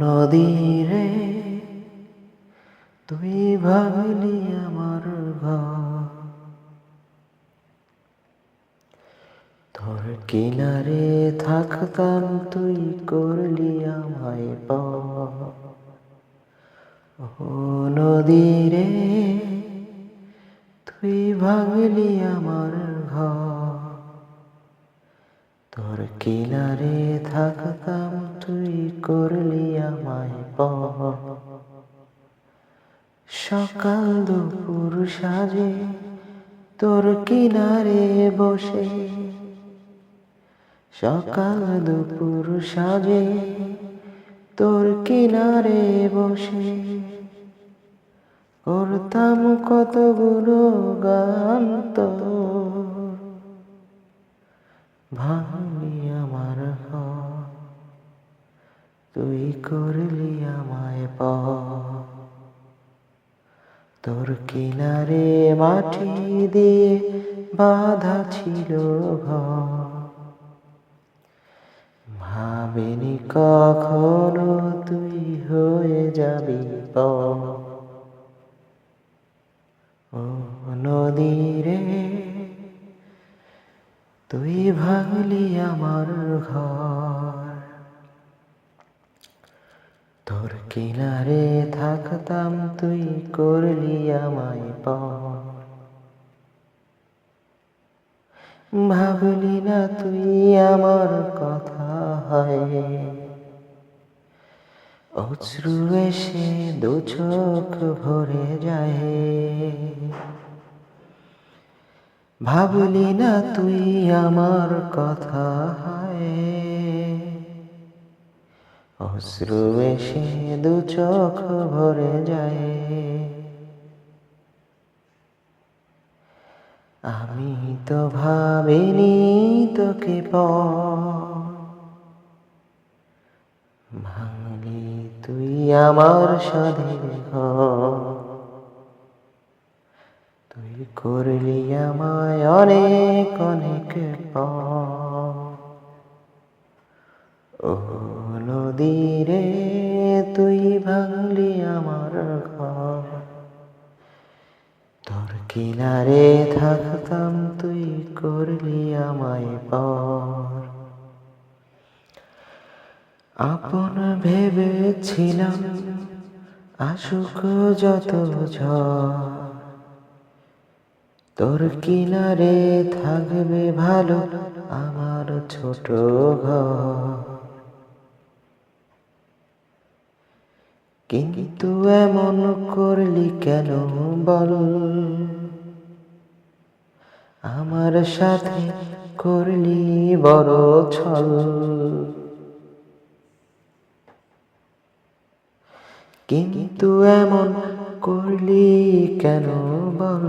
নদীরে, তুই ভাঙলি আমার ঘর। তোর কিনারে থাকতাম তুই করলি আমায় প ও নদীরে, তুই ভাঙলি আমার ঘর। তোর কিনারে থাকতাম তুই করলি আমায় পর। সকাল দুপুর সাজে তোর কিনারে বসে। সকাল দুপুর সাজে তোর কিনারে বসে। করতাম কতগুলো গান তোর। ভাঙলি তুই করলি আমায় প তোর কিনারে মাটি দিয়ে বাধা ছিল ভাবিনি কখনো তুই হয়ে যাবি পর ও নদীরে তুই ভাঙলি আমার ঘর। তোর কিনারে থাকতাম তুই করলি আমায় পর। ভাবলি না তুই আমার কথা হয়। অশ্রু এসে দু চোখ ভরে যায়। ভাবলি না তুই আমার কথা হয়। অশ্রু এসে দু চোখ ভরে যায়। আমি তো ভাবিনি তোকে প। ভাঙলি তুই আমার স্বাধীন তুই করলি আমায় অনেক অনেক প। ও নদীরে তুই ভাঙলি আমার ঘর। তোর কিনারে থাকতাম তুই করলি আমায় পর। আপন ভেবেছিলাম আসুক যত তোর কিনারে থাকবে ভালো আমার ছোট ঘর। কিন্তু এমন করলি কেন বল? আমার সাথে করলি বড় ছল। কিন্তু এমন করলি কেন বল?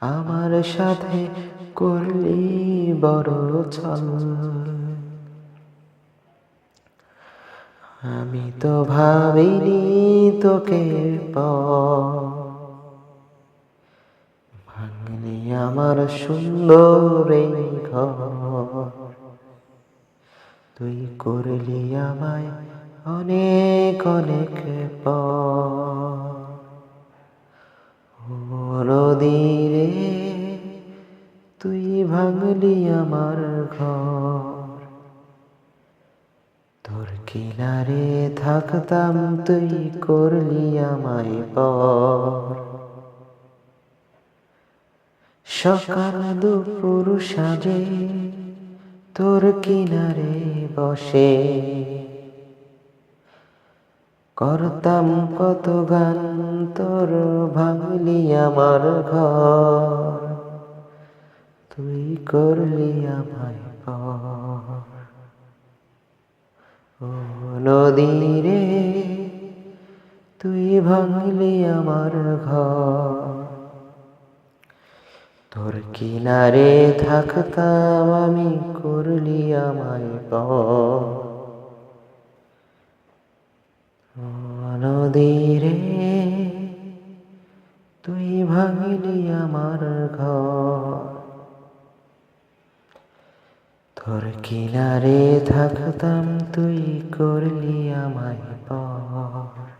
আমার সাথে করলি বড় ছল। আমি তো ভাবিনি তোকে ভাঙলি আমার সুন্দর তুই করলি আমায় অনেক অনেক নদীরে তুই ভাঙলি আমার ঘর। কিনারে থাকতাম তুই করলি আমায় পর। সকাল দুপুর সাজে তোর কিনারে বসে। করতাম কত গান তোর ভাঙলি আমার ঘর। তুই করলি আমায় পর। নদীরে তুই ভাঙলি আমার ঘর। কিনারে থাকতাম আমি, করলি আমায় নদীরে তুই ভাঙলি আমার ঘর। তোর কিনারে থাকতাম তুই করলি আমায় পর।